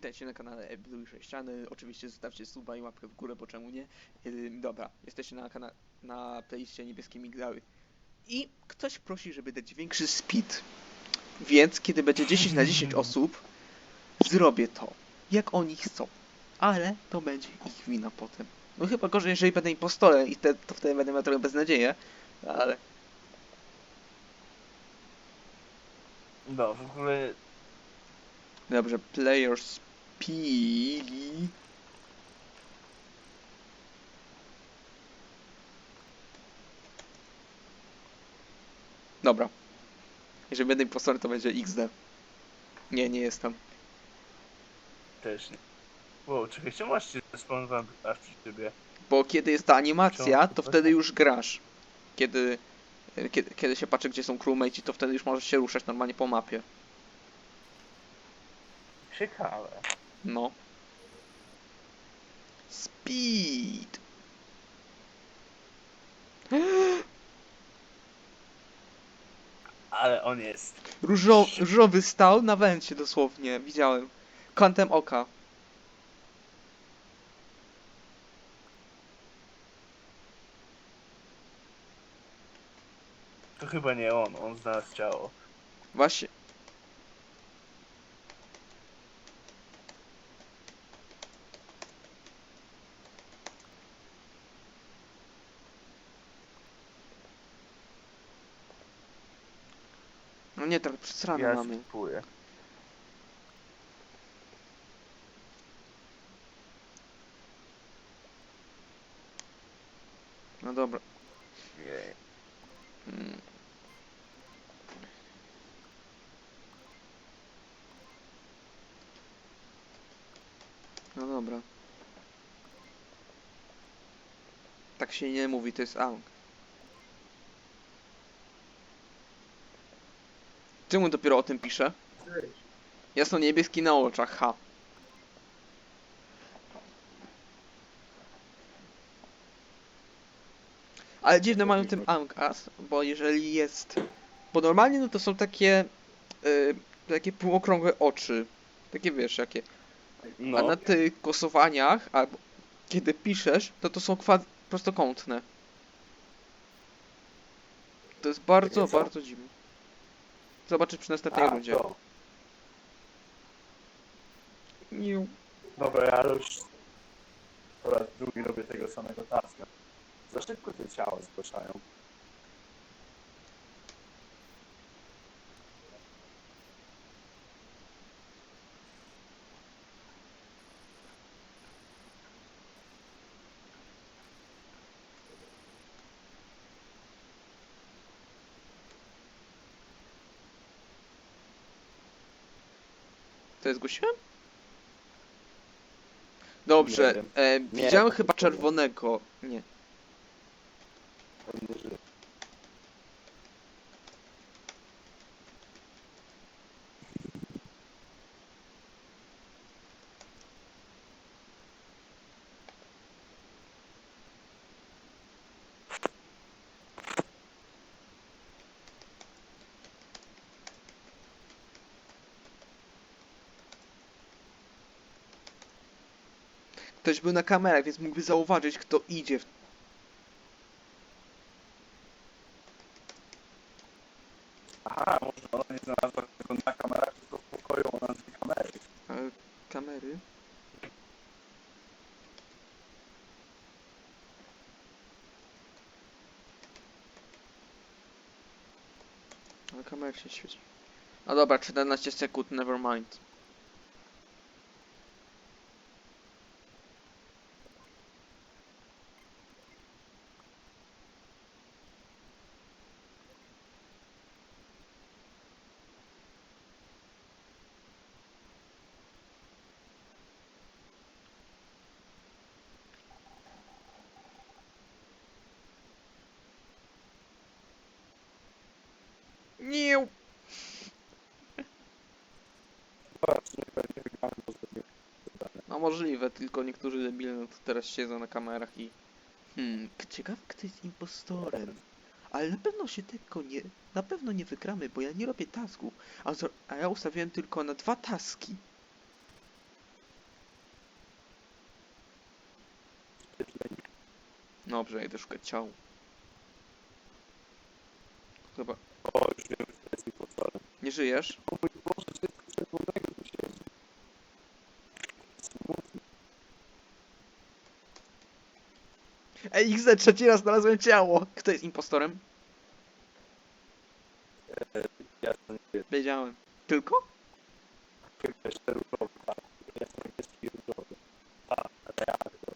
Witajcie na kanale Blue 6 ściany. Oczywiście zostawcie suba i łapkę w górę, bo czemu nie? Ym, dobra, jesteście na, kana- na playliście niebieskie migdały. I ktoś prosi, żeby dać większy speed. Więc kiedy będzie 10 na 10 osób, zrobię to, jak oni chcą. Ale to będzie ich wina potem. No chyba gorzej, jeżeli będę impostorem i te, to wtedy będę miał trochę beznadzieję. Ale No, w ogóle Dobrze, player speed. Dobra. Jeżeli będę impostorem, to będzie XD. Nie, nie jestem. też nie. Wow, czekaj, czemu aż się spawnowałem aż przy ciebie? Bo kiedy jest ta animacja, to wtedy już grasz. Kiedy, kiedy, kiedy się patrzy, gdzie są crewmates, to wtedy już możesz się ruszać normalnie po mapie. Ciekawe. No. Speed. Ale on jest. Różo, różowy stał na węcie dosłownie, widziałem. Kątem oka. To chyba nie on, on znalazł ciało. Właśnie. Nie, tak przesrane Ja mamy. skipuję. No dobra. Jej. Mm. No dobra. Tak się nie mówi, to jest Aung. Czemu dopiero o tym piszę? Jasno niebieski na oczach, ha. Ale dziwne mają tym Us, bo jeżeli jest... Bo normalnie no to są takie... y, takie półokrągłe oczy. Takie wiesz, jakie. A No, na tych głosowaniach, albo kiedy piszesz, to to są kwad... prostokątne. To jest bardzo, bardzo dziwne. Zobaczysz przy następnej a, rundzie. to. Niu. Dobra, ja już po raz drugi robię tego samego taska. Za szybko te ciała zgłaszają. To jest zgłosiłem? Dobrze, Nie wiem. e, Nie, widziałem chyba czerwonego. Nie. Ktoś był na kamerach, więc mógłby zauważyć, kto idzie. W... Aha, może ona nie znalazła tego na kamerach, tylko w pokoju ona z kamery. E, kamery? Ale kamerek się świeci. No dobra, 14 sekund, never mind. Nie. No możliwe, tylko niektórzy debile no to teraz siedzą na kamerach i... Hmm, ciekawe kto jest impostorem. Ale na pewno się tylko nie... Na pewno nie wygramy, bo ja nie robię tasków, a, a ja ustawiłem tylko na dwa taski. Dobrze, ja idę szukać ciał. Chyba... O, już wiem, że to jest impostorem. Nie żyjesz? O mój Boże, wszystko czerwonego tu. Smutny. Ej, XZ, trzeci raz znalazłem ciało! Kto jest impostorem? E, Ja to nie wiem, Wiedziałem. Tylko? tylko jeszcze różowy, tak. Ja jestem niebieski i różowy. Tak, reaktor.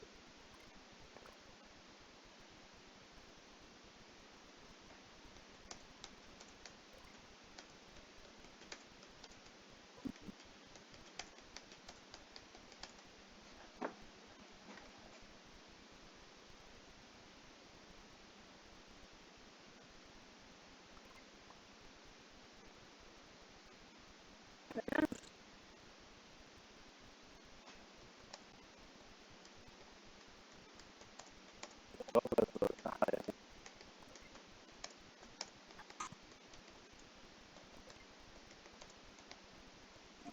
Dobra, to aha, ja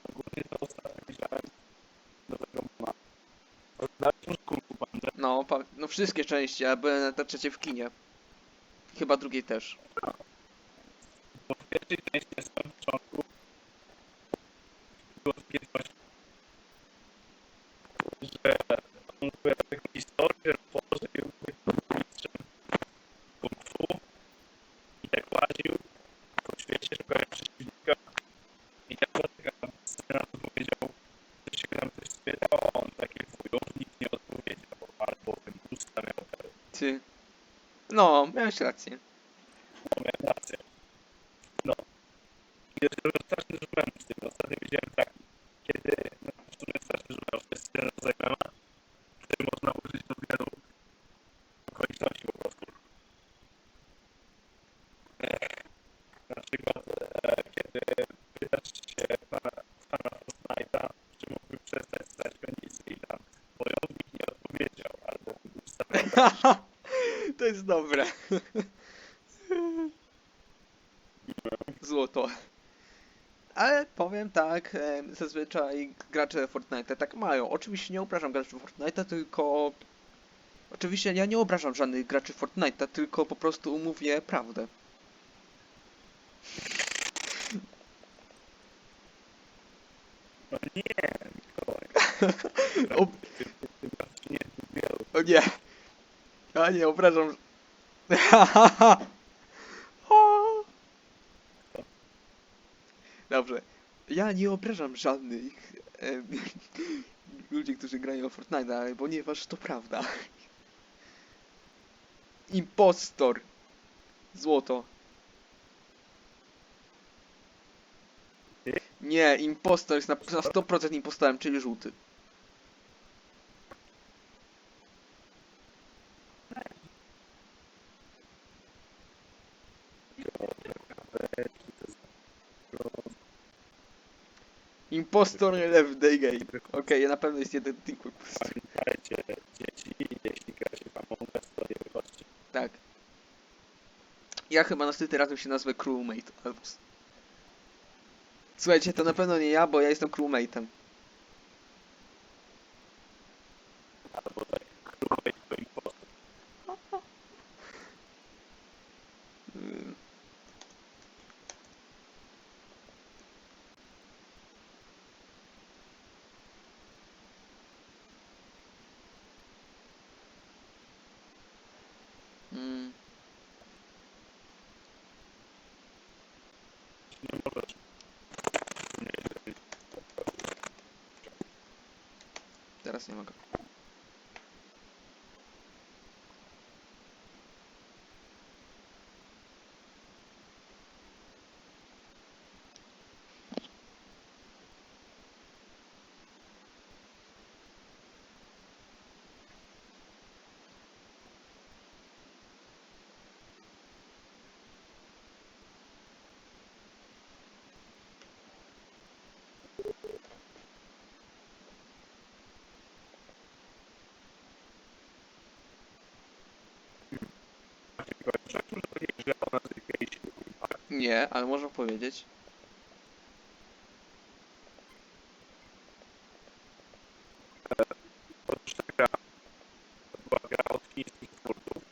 Ogólnie to ostatnio widziałem nowego mama. Oddaliśmy kulku bandę. No, no wszystkie części, a byłem na trzeciej w kinie. Chyba drugiej też. Bo w pierwszej części na samym początku było takie coś, że on opowiada taką historię, że położył mistrzem kung fu i tak łaził po świecie, szukając przeciwnika i tak była taka scena, co powiedział, że się tam ktoś spytał, a on taki wujownik nie odpowiedział, albo ten usta miał te Ty. No, miałeś rację. No, miałem rację. No. Dużo strasznie dużo memów z tym. Ostatnio widziałem tak, kiedy no, sumie strasznie dużo memów, to jest scena rozegrana, który można użyć do wielu okoliczności po prostu. Ech, Na przykład, e, kiedy pytasz się pana, pana Fortnite'a, czy mógłby przestać stać penisy i tam wojownik nie odpowiedział, albo jest dobre. Złoto. Ale powiem tak, em, zazwyczaj gracze Fortnite tak mają. Oczywiście nie obrażam graczy Fortnite'a, tylko... Oczywiście ja nie obrażam żadnych graczy Fortnite'a, tylko po prostu mówię prawdę. No nie, Mikołaj. O nie. Ja nie obrażam... Dobrze. Ja nie obrażam żadnych em, ludzi, którzy grają w Fortnite, ale ponieważ to prawda. Impostor. Złoto. Nie, impostor jest na, na 100% impostorem, czyli żółty. Impostor left the game. Okej, na pewno jest jeden Tinker. Pamiętajcie, dzieci, jeśli gracie w Among Us, to nie wychodźcie. Tak. Ja chyba następnym razem się nazwę crewmate. Słuchajcie, to na pewno nie ja, bo ja jestem crewmate'em. Albo tak, królowej to impostor. Ym. Mm. Nie możesz. Nie, jeżeli Teraz Impact, Nie, ale można powiedzieć. to też ta gra, to była gra od chińskich twórców,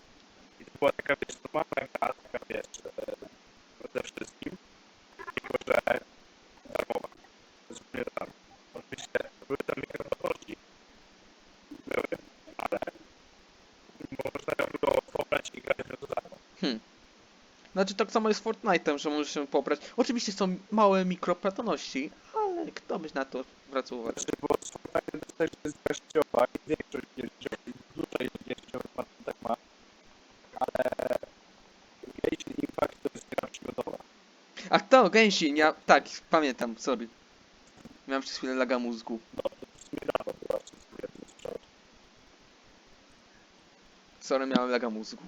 Znaczy tak samo jest z Fortnite'em, że możesz się pobrać. Oczywiście są małe mikropłatności, ale kto by na to zwracał uwagę? Znaczy, bo słuchajcie, to też jest jakościowa i większość jeździ, duża jest jeździowa, tak ma, ale Genshin Impact to jest gra przygodowa. Ach to, Genshin, ja... Tak, pamiętam, sorry. Miałem przez chwilę laga mózgu. No, to w sumie dawno była jedno strzał. Sorry, miałem laga mózgu.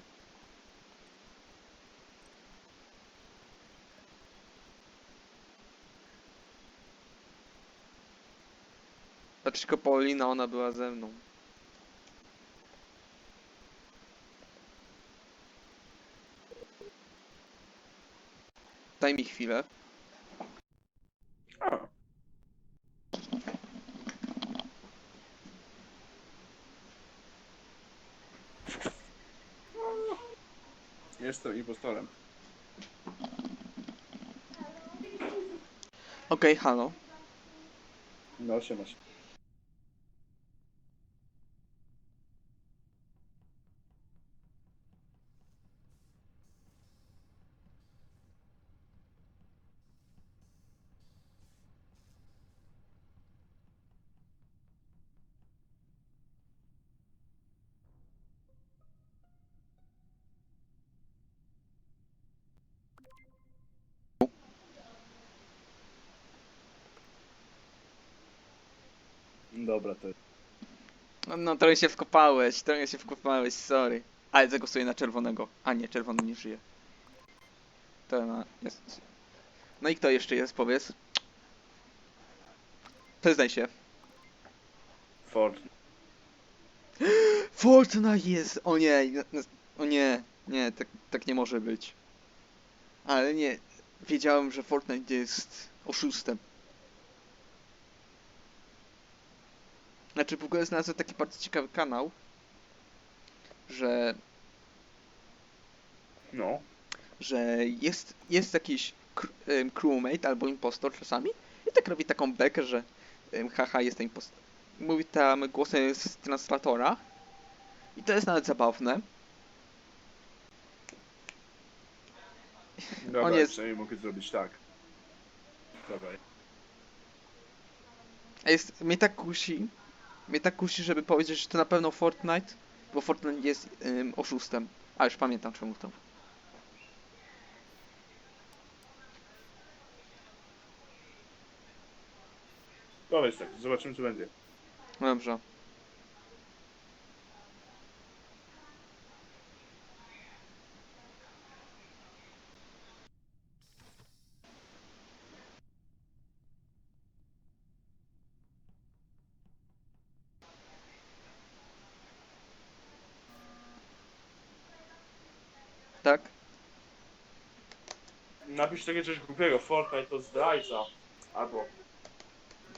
Patrz, tylko Paulina, ona była ze mną. Daj mi chwilę. A. Jestem impostorem. Okej, halo. No, się. Dobra, to No, no trochę się wkopałeś, trochę się wkopałeś, sorry. Ale zagłosuję na czerwonego. A nie, czerwony nie żyje. To na... jest. No i kto jeszcze jest, powiedz? Przyznaj się. Ford. Fortnite jest! O nie, no- no- o nie, nie, tak, tak nie może być. Ale nie, wiedziałem, że Fortnite jest oszustem. Znaczy, w ogóle znalazłem taki bardzo ciekawy kanał, że No. że jest, jest jakiś crewmate albo impostor czasami i tak robi taką bekę, że haha jestem impostor. Mówi tam głosem z translatora i to jest nawet zabawne. Dobra, On jest- przynajmniej mogę zrobić tak. Dawaj. A jest, mnie tak kusi, mnie tak kusi, żeby powiedzieć, że to na pewno Fortnite, bo Fortnite jest em, oszustem. A już pamiętam czemu to. Powiedz tak, zobaczymy co będzie. Dobrze. Tak? Napisz takie coś głupiego, Fortnite to zdrajca. Albo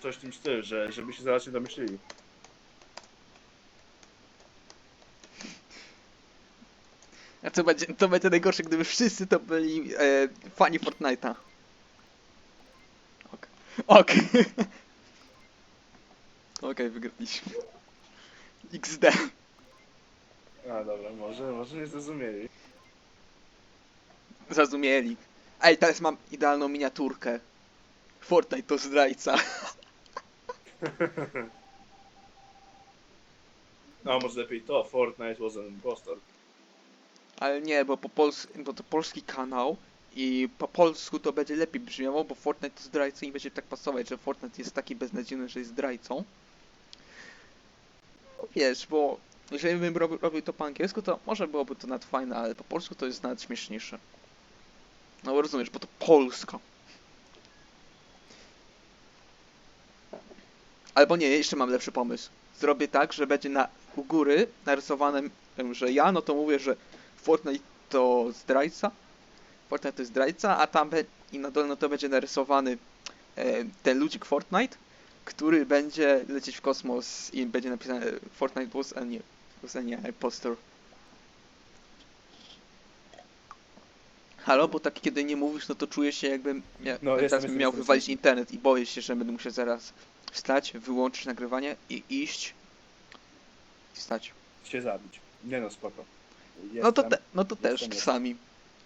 coś w tym stylu, że, żeby się zaraz nie domyślili. A co będzie, to będzie najgorsze, gdyby wszyscy to byli e, fani Fortnite'a. Ok. Ok. Okej, wygraliśmy. XD. A dobra, może, może nie zrozumieli. Zrozumieli. Ej, teraz mam idealną miniaturkę. Fortnite to zdrajca. No może lepiej to, Fortnite was an impostor. Ale nie, bo po pols bo to polski kanał i po polsku to będzie lepiej brzmiało, bo Fortnite to zdrajca i będzie tak pasować, że Fortnite jest taki beznadziejny, że jest zdrajcą. No wiesz, bo jeżeli bym robił, robił to po angielsku, to może byłoby to nawet fajne, ale po polsku to jest nawet śmieszniejsze. No rozumiesz, bo to Polska. Albo nie, jeszcze mam lepszy pomysł. Zrobię tak, że będzie na u góry narysowane, że ja, no to mówię, że Fortnite to zdrajca. Fortnite to jest zdrajca, a tam i na dole no to będzie narysowany e, ten ludzik Fortnite, który będzie lecieć w kosmos i będzie napisane Fortnite was a nie, was a nie impostor. Halo, bo tak kiedy nie mówisz, no to czuję się jakbym No, jestem, teraz jestem, miał jestem, wywalić jestem. internet i boję się, że będę musiał zaraz wstać, wyłączyć nagrywanie i iść i wstać. Się zabić. Nie no, spoko. No to, Jestem. te, no to też jestem, czasami.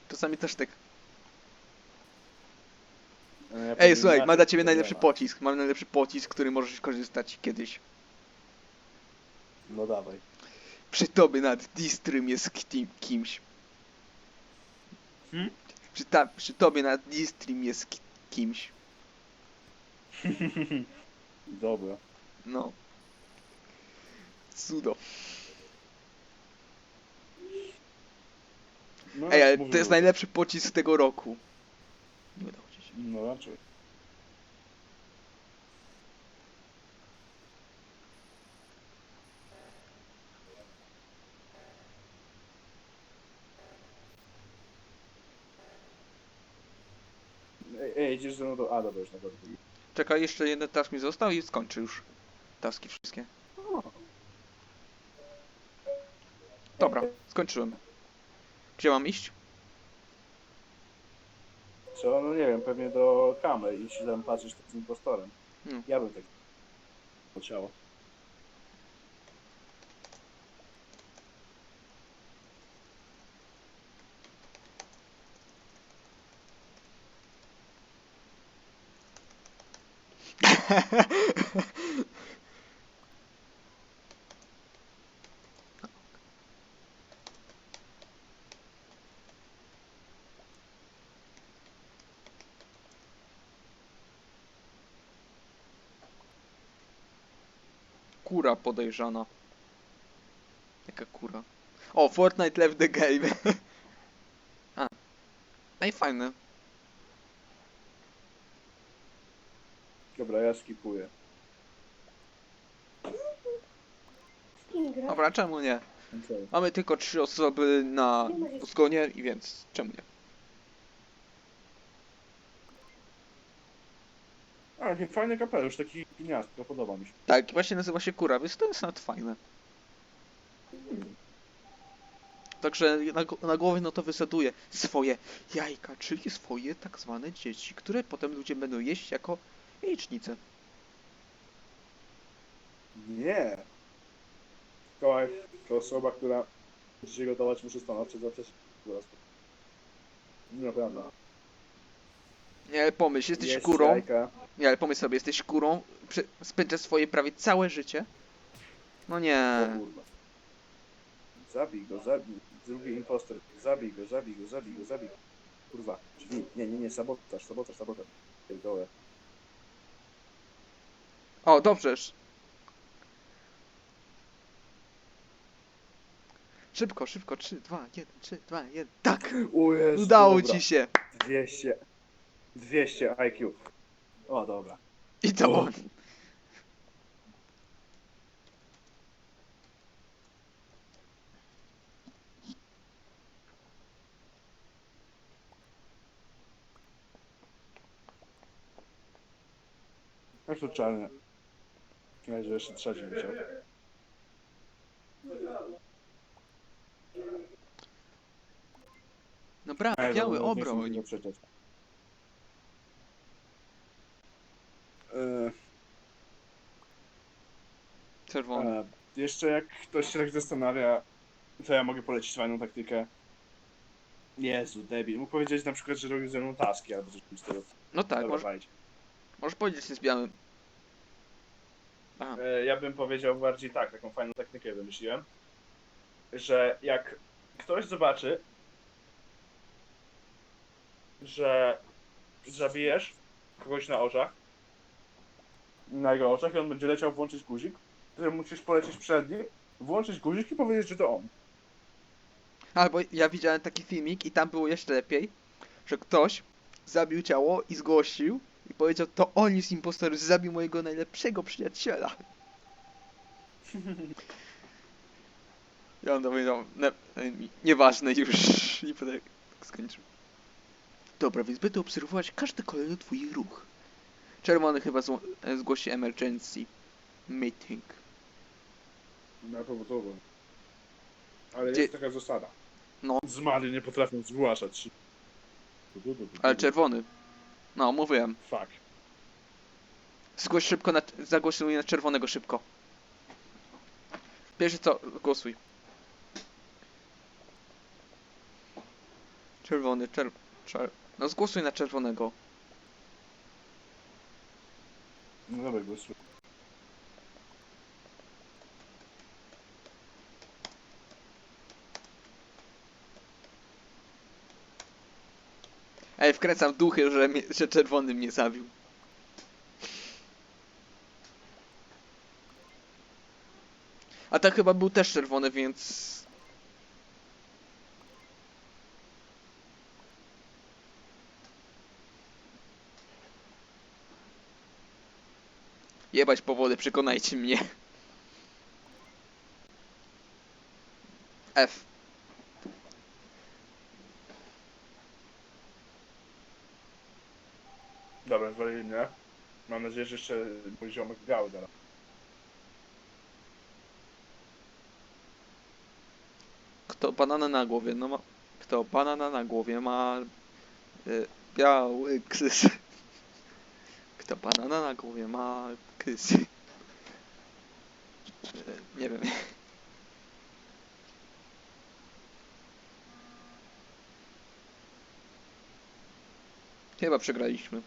Czasami też tak. E, ja Ej, słuchaj, mam dla ciebie najlepszy działa. pocisk. Mam najlepszy pocisk, który możesz korzystać kiedyś. No dawaj. Przy tobie nad distrym jest kti- kimś. Hmm? Przy, ta, przy tobie nad distrim jest ki- kimś. Dobra. No. Cudo. No, Ej, ale to jest najlepszy pocisk tego roku. Nie udało ci się. No raczej. Idziesz ze mną do... A, dobra, już na górę. Czekaj, jeszcze jeden task mi został i skończę już. Taski wszystkie. Dobra, skończyłem. Gdzie mam iść? Co? No nie wiem, pewnie do kamer i się tam patrzysz z tym impostorem. No. Ja bym tak... Ciało. Kura podejrzana. Jaka kura? O, Fortnite left the game. A. No i fajne. Dobra, ja skipuję. Dobra, czemu nie? Okej. Mamy tylko trzy osoby na zgonie i więc czemu nie? A, jaki fajny kapelusz, taki gniazdko, podoba mi się. Tak, właśnie nazywa się kura, więc to jest nawet fajne. Także na, na głowę no to wysaduje swoje jajka, czyli swoje tak zwane dzieci, które potem ludzie będą jeść jako jajecznice. Nie. Kołaj, to osoba, która musi się gotować, muszę stanowczo zaprzeć. Naprawdę. Nie, ale pomyśl, jesteś Jest kurą. Jajka. Nie, ale pomyśl sobie, jesteś kurą, spędzasz swoje prawie całe życie. No nie. O kurwa. Zabij go, zabij. Drugi impostor. Zabij go, zabij go, zabij go, zabij go. Kurwa. Drzwi. Nie, nie, nie, sabotaż, sabotaż, sabotaż. Pierdolę. O, dobrze. sz- Szybko, szybko, 3, 2, 1, 3, 2, 1. Tak! O Jezu, Udało dobra. ci się! 200. 200 IQ. O, dobra. I to on. Ja, że jeszcze trzeci musiał. Dobra, Ej, biały dobra, nie chcę obroń. tego przeczytać. E, Czerwony. e, jeszcze jak ktoś się tak zastanawia, to ja mogę polecić fajną taktykę. Jezu, debil. Mógł powiedzieć na przykład, że robił ze mną taski albo coś w tym stylu. No tak, Dobra, możesz, możesz powiedzieć, jest białym. E, Ja bym powiedział bardziej tak, taką fajną taktykę wymyśliłem, że jak ktoś zobaczy, że zabijesz kogoś na oczach, na jego oczach i on będzie leciał włączyć guzik, to musisz polecieć przed nim, włączyć guzik i powiedzieć, że to on. Albo ja widziałem taki filmik i tam było jeszcze lepiej, że ktoś zabił ciało i zgłosił i powiedział, to on jest impostorem, zabił mojego najlepszego przyjaciela. I on to powiedział, ne, ne- nieważne już, i potem skończył. Dobra, więc będę obserwować każdy kolejny twój ruch. Czerwony chyba zło- e, zgłosi emergency meeting. Na powodowo. Ale Gdzie- jest taka zasada. No. Zmarli nie potrafią zgłaszać. Ale czerwony. No, mówiłem. Fuck. Zgłoś szybko na, zagłosuj na czerwonego szybko. Pierwszy co, głosuj. Czerwony, czer... czer... No zgłosuj na czerwonego. No dobra, głosuję. Ej, wkręcam duchy, że, mnie, że czerwony mnie zabił. A to chyba był też czerwony, więc... Jebać powody, przekonajcie mnie. F. Dobra, zwalili mnie. Mam nadzieję, że jeszcze mój ziomek biały teraz. Kto banana na głowie, no ma... Kto banana na głowie ma... Y, biały krys. Kto banana na głowie ma krys. Y, nie wiem. Chyba przegraliśmy.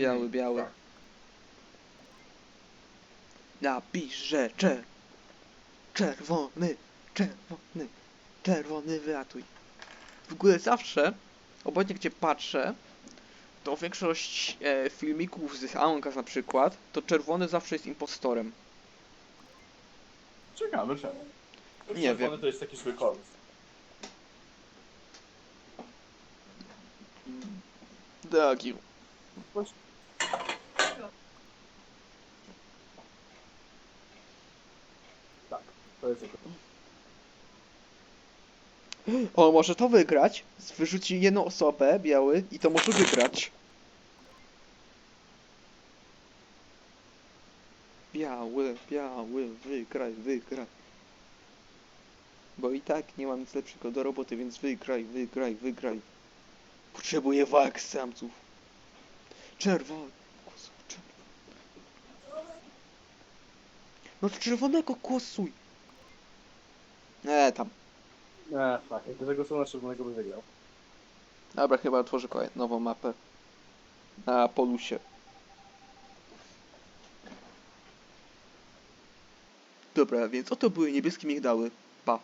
Biały, biały. Tak. Napisz, że czer... Czerwony, czerwony, czerwony wyratuj. W ogóle zawsze, obojętnie gdzie patrzę, to większość e, filmików z Among Us na przykład, to czerwony zawsze jest impostorem. Ciekawe czemu. Nie Czerwony wiem. to jest taki swój kolor. Tak, On może to wygrać, wyrzuci jedną osobę, biały, i to może wygrać. Biały, biały, wygraj, wygraj. Bo i tak nie mam nic lepszego do roboty, więc wygraj, wygraj, wygraj. Potrzebuję walk samców. Czerwony. Głosuj, czerwony. No czerwonego głosuj. Nie, tam. Nie, tak, jakby zagłosował na czerwonego by wygrał. Dobra, chyba otworzę kolej- nową mapę. Na polusie. Dobra, więc oto były niebieskie migdały. Pa.